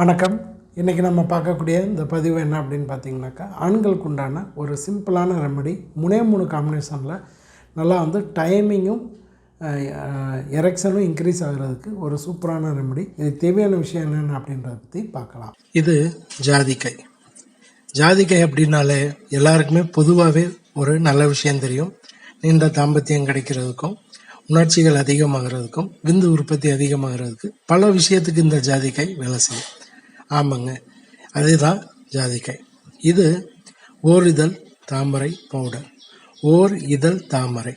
வணக்கம். இன்றைக்கி நம்ம பார்க்கக்கூடிய இந்த பதிவு என்ன அப்படின்னு பார்த்தீங்கன்னாக்கா ஆண்களுக்கு உண்டான ஒரு சிம்பிளான ரெமெடி மூணே மூணு காம்பினேஷனில் நல்லா வந்து டைமிங்கும் எரெக்ஷனும் இன்க்ரீஸ் ஆகிறதுக்கு ஒரு சூப்பரான ரெமெடி இதுக்கு தேவையான விஷயம் என்னென்ன அப்படின்றத பற்றி பார்க்கலாம். இது ஜாதிக்காய் ஜாதிக்காய் அப்படின்னாலே எல்லாருக்குமே பொதுவாகவே ஒரு நல்ல விஷயம் தெரியும். நீண்ட தாம்பத்தியம் கிடைக்கிறதுக்கும் உணர்ச்சிகள் அதிகமாகிறதுக்கும் விந்து உற்பத்தி அதிகமாகிறதுக்கு பல விஷயத்துக்கு இந்த ஜாதிக்காய் வேலை செய்யும். ஆமாங்க. அதுதான் ஜாதிக்காய் இது ஓர் இதழ் தாமரை பவுடர் ஓர் இதழ் தாமரை.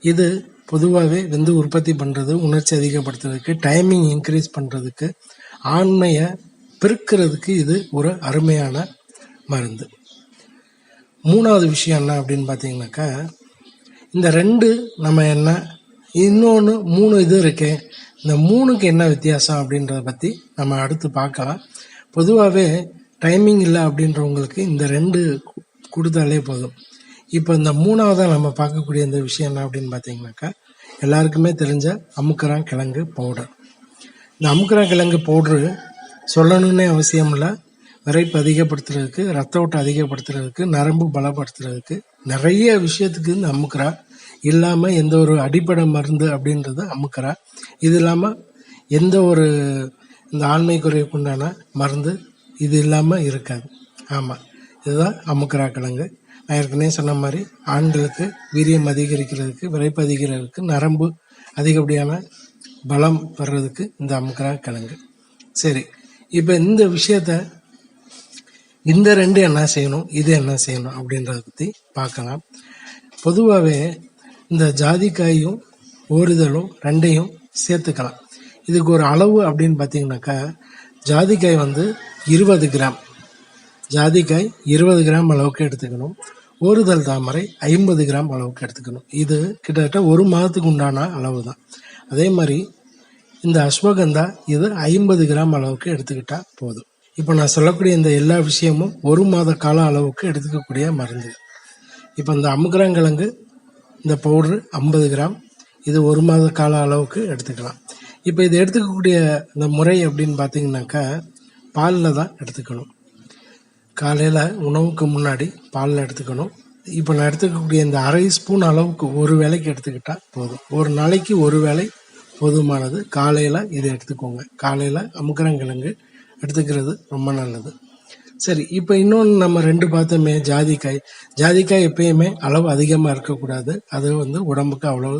இது பொதுவாகவே வந்து உற்பத்தி பண்ணுறது உணர்ச்சி அதிகப்படுத்துறதுக்கு டைமிங் இன்க்ரீஸ் பண்ணுறதுக்கு ஆண்மையை பெருக்கிறதுக்கு இது ஒரு அருமையான மருந்து. மூணாவது விஷயம் என்ன அப்படின்னு பார்த்தீங்கன்னாக்கா இந்த ரெண்டு நம்ம என்ன இன்னொன்று மூணு இது இருக்குது இந்த மூணுக்கு என்ன வித்தியாசம் அப்படின்றத பற்றி நம்ம அடுத்து பார்க்கலாம். பொதுவாகவே டைமிங் இல்லை அப்படின்றவங்களுக்கு இந்த ரெண்டு கொடுத்தாலே போதும். இப்போ இந்த மூணாவதாக நம்ம பார்க்கக்கூடிய இந்த விஷயம் என்ன அப்படின்னு பார்த்தீங்கன்னாக்கா எல்லாருக்குமே தெரிஞ்ச அமுக்கிறான் கிழங்கு பவுடர் இந்த அமுக்கிறான் கிழங்கு பவுட்ரு சொல்லணும்னே அவசியம் இல்லை. விரைப்பு அதிகப்படுத்துறதுக்கு ரத்த ஓட்டம் அதிகப்படுத்துறதுக்கு நரம்பு பலப்படுத்துறதுக்கு நிறைய விஷயத்துக்கு இந்த அமுக்கரா இல்லாமல் எந்த ஒரு அடிப்படை மருந்து அப்படின்றது அமுக்கரா இது இல்லாமல் எந்த ஒரு இந்த ஆண்மை குறைவுக்கு உண்டான மருந்து இது இல்லாமல் இருக்காது. ஆமாம் இதுதான் அமுக்கரா கிழங்கு. நான் ஏற்கனவே சொன்ன மாதிரி ஆண்களுக்கு வீரியம் அதிகரிக்கிறதுக்கு விரைப்பு அதிகரிக்கிறதுக்கு நரம்பு அதிகப்படியான பலம் வர்றதுக்கு இந்த அமுக்கரா கிழங்கு. சரி. இப்போ இந்த விஷயத்த இந்த ரெண்டு என்ன செய்யணும் இது என்ன செய்யணும் அப்படின்றத பற்றி பார்க்கலாம். பொதுவாகவே இந்த ஜாதிக்காயும் ஓரிதழும் ரெண்டையும் சேர்த்துக்கலாம். இதுக்கு ஒரு அளவு அப்படின்னு பார்த்தீங்கன்னாக்கா ஜாதிக்காய் வந்து இருபது கிராம். ஜாதிக்காய் இருபது கிராம் அளவுக்கு எடுத்துக்கணும். ஓறுதல் தாமரை ஐம்பது கிராம் அளவுக்கு எடுத்துக்கணும். இது கிட்டத்தட்ட ஒரு மாதத்துக்கு உண்டான அளவு தான் அதே மாதிரி இந்த அஸ்வகந்தா இது ஐம்பது கிராம் அளவுக்கு எடுத்துக்கிட்டால் போதும். இப்போ நான் சொல்லக்கூடிய இந்த எல்லா விஷயமும் ஒரு மாத கால அளவுக்கு எடுத்துக்கக்கூடிய மருந்து. இப்போ இந்த அமுக்கிரங்கிழங்கு இந்த பவுட்ரு ஐம்பது கிராம். இது ஒரு மாத கால அளவுக்கு எடுத்துக்கலாம். இப்போ இது எடுத்துக்கக்கூடிய இந்த முறை அப்படின்னு பார்த்தீங்கன்னாக்கா பாலில் தான் எடுத்துக்கணும். காலையில் உணவுக்கு முன்னாடி பாலில் எடுத்துக்கணும். இப்போ நான் எடுத்துக்கக்கூடிய இந்த அரை ஸ்பூன் அளவுக்கு ஒரு வேளைக்கு எடுத்துக்கிட்டால் போதும். ஒரு நாளைக்கு ஒரு வேளை போதுமானது. காலையில் இதை எடுத்துக்கோங்க. காலையில் அமுக்கரங்கிழங்கு எடுத்துக்கிறது ரொம்ப நல்லது. சரி இப்போ இன்னொன்று நம்ம ரெண்டு பார்த்தோமே ஜாதிக்காய். ஜாதிக்காய் எப்பயுமே அளவு அதிகமாக இருக்கக்கூடாது. அது வந்து உடம்புக்கு அவ்வளவு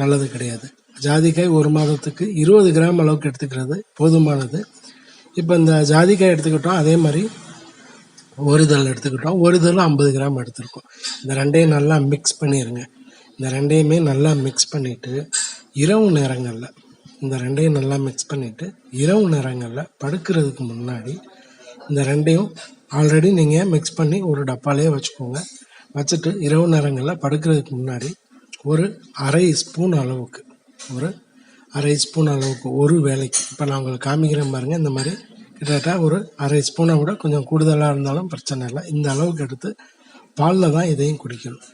நல்லது கிடையாது. ஜாதிக்காய் ஒரு மாதத்துக்கு இருபது கிராம் அளவுக்கு எடுத்துக்கிறது போதுமானது. இப்போ இந்த ஜாதிக்காய் எடுத்துக்கிட்டோம் அதே மாதிரி ஒரு இதழ் எடுத்துக்கிட்டோம். ஒரு இதழும் ஐம்பது கிராம் எடுத்துருக்கோம். இந்த ரெண்டையும் நல்லா மிக்ஸ் பண்ணிடுங்க இந்த ரெண்டையுமே நல்லா மிக்ஸ் பண்ணிவிட்டு இரவு நேரங்களில் இந்த ரெண்டையும் நல்லா மிக்ஸ் பண்ணிவிட்டு இரவு நேரங்களில் படுக்கிறதுக்கு முன்னாடி இந்த ரெண்டையும் ஆல்ரெடி நீங்கள் மிக்ஸ் பண்ணி ஒரு டப்பாலே வச்சுக்கோங்க. வச்சுட்டு இரவு நேரங்களில் படுக்கிறதுக்கு முன்னாடி ஒரு அரை ஸ்பூன் அளவுக்கு ஒரு அரை ஸ்பூன் அளவுக்கு ஒரு வேலைக்கு. இப்போ நான் உங்களுக்கு காமிக்கிறேன் பாருங்க இந்த மாதிரி கிட்டத்தட்ட ஒரு அரை ஸ்பூனை விட கொஞ்சம் கூடுதலாக இருந்தாலும் பிரச்சனை இல்லை. இந்த அளவுக்கு எடுத்து பாலில் தான் இதையும் குடிக்கணும்.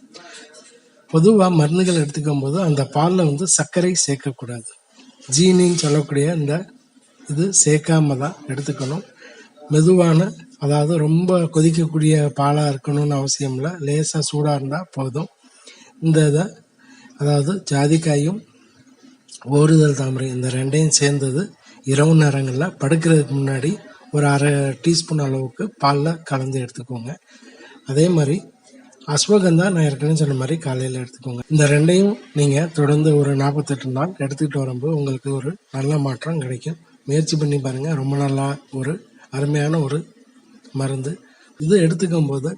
பொதுவாக மருந்துகள் எடுத்துக்கும் போது அந்த பாலில் வந்து சர்க்கரை சேர்க்கக்கூடாது. ஜீனின்னு சொல்லக்கூடிய இந்த இது சேர்க்காம தான் எடுத்துக்கணும். மெதுவான அதாவது ரொம்ப கொதிக்கக்கூடிய பாலாக இருக்கணும்னு அவசியம் இல்லை. லேசாக சூடாக இருந்தால் போதும். இந்த இதை அதாவது ஜாதிக்காயும் ஓறுதல் தாமரை இந்த ரெண்டையும் சேர்ந்தது இரவு நேரங்களில் படுக்கிறதுக்கு முன்னாடி ஒரு அரை டீஸ்பூன் அளவுக்கு பாலில் கலந்து எடுத்துக்கோங்க. அதே மாதிரி அஸ்வகந்தா நான் ஏற்கனவே சொன்ன மாதிரி காலையில் எடுத்துக்கோங்க. இந்த ரெண்டையும் நீங்கள் தொடர்ந்து ஒரு நாற்பத்தெட்டு நாள் எடுத்துக்கிட்டு வரும்போது உங்களுக்கு ஒரு நல்ல மாற்றம் கிடைக்கும். முயற்சி பண்ணி பாருங்கள் ரொம்ப நல்லா ஒரு அருமையான ஒரு மருந்து. இது எடுத்துக்கும் போது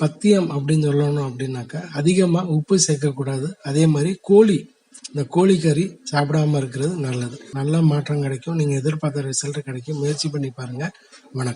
பத்தியம் அப்படின்னு சொல்லணும் அப்படின்னாக்கா அதிகமாக உப்பு சேர்க்கக்கூடாது. அதே மாதிரி கோழி இந்த கோழிக்கறி சாப்பிடாம இருக்கிறது நல்லது. நல்ல மாற்றம் கிடைக்கும். நீங்கள் எதிர்பார்த்த ரிசல்ட் கிடைக்கும். முயற்சி பண்ணி பாருங்கள் வணக்கம்.